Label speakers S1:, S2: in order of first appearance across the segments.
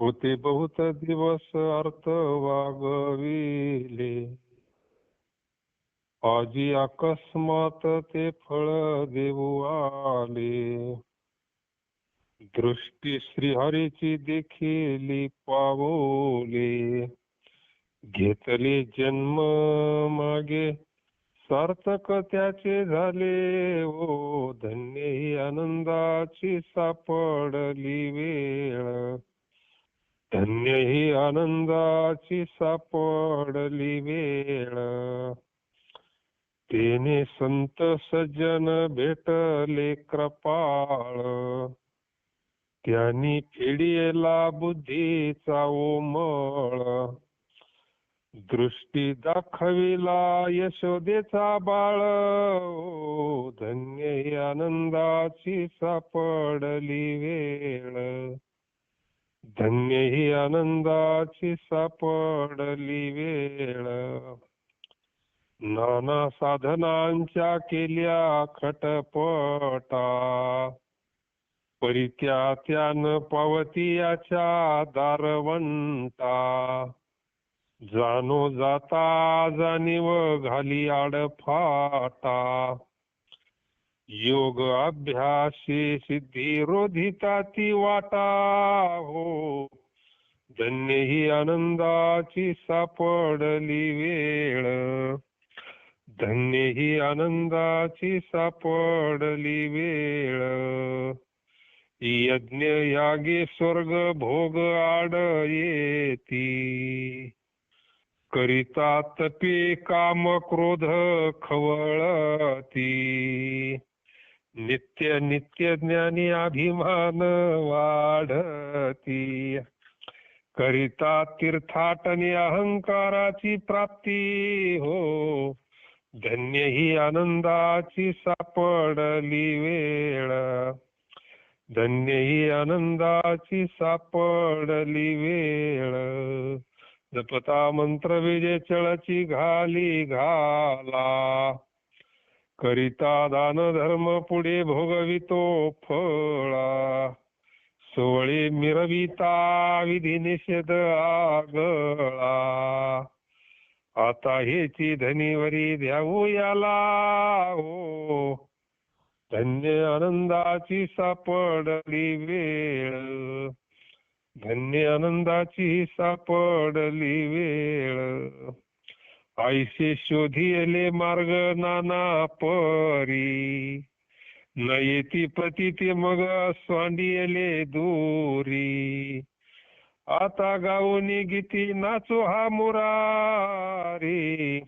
S1: होते बहुत दिवस अर्थ वागविले. आजी अकस्मात ते फळ देऊ आले. दृष्टी श्रीहरीची देखिली पावले. घेतले जन्म मागे सार्थक त्याचे झाले. ओ धन्य ही आनंदाची सापडली वेळ. धन्य ही आनंदाची सापडली वेळ. तेने संत सज्जन भेटले कृपाळ. त्यांनी फेडिला बुद्धीचा ओमळ. दृष्टी दाखविला यशोदेचा बाळ. धन्य ही आनंदाची सापडली वेळ. धन्य ही आनंदाची सापडली वेळ नाना साधनांच्या केल्या खटपटा परित्या त्यान पावतीयाच्या दारवंटा जाणो जाता जाणीव घाली आडफाटा योग अभ्यासी सिद्धी रोधिता ती वाटा हो. धन्य ही आनंदाची सापडली वेळ. धन्य ही आनंदाची सापडली वेळ. यज्ञ यागे स्वर्ग भोग आड येती. करिता तपे काम क्रोध खवळती. नित्य नित्य ज्ञानी अभिमान वाढती. करिता तीर्थाटनी अहंकाराची प्राप्ती हो. धन्य ही आनंदाची सापडली वेळ. धन्य ही आनंदाची सापडली वेळ. जपता मंत्र विजय चळची घाली घाला. करिता दान धर्म पुढे भोगवितो फळा. सोळे मिरविता विधी निषेध आगळा. आता हेची धनीवरी द्यावू याला हो. धन्य आनंदाची सापडली वेळ. धन्य आनंदाची सापडली वेळ. आईसे शोधिले मार्ग नाना परी. न येती प्रतीती मग स्वांडियले दूरी. आता गाऊनी गीती नाचो हा मुरारी.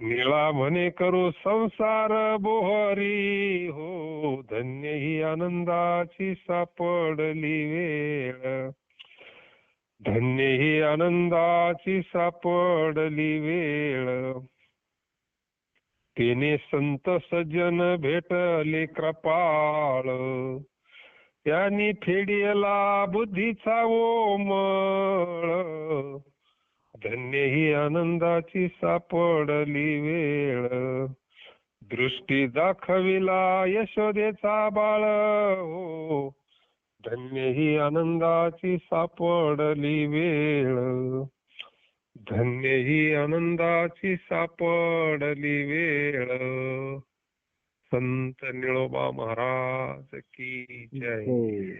S1: निळा म्हणे करू संसार बोहरी. हो धन्य ही आनंदाची सापडली वेळ. धन्य ही आनंदाची सापडली वेळ तिने संत सज्जन भेटले कृपाळ त्यांनी फेडियला बुद्धीचा ओमळ धन्य ही आनंदाची सापडली वेळ दृष्टी दाखविला यशोदेचा बाळ हो धन्य ही आनंदाची सापडली वेळ. धन्य ही आनंदाची सापडली वेळ. संत निळोबा महाराज की जय.
S2: जय.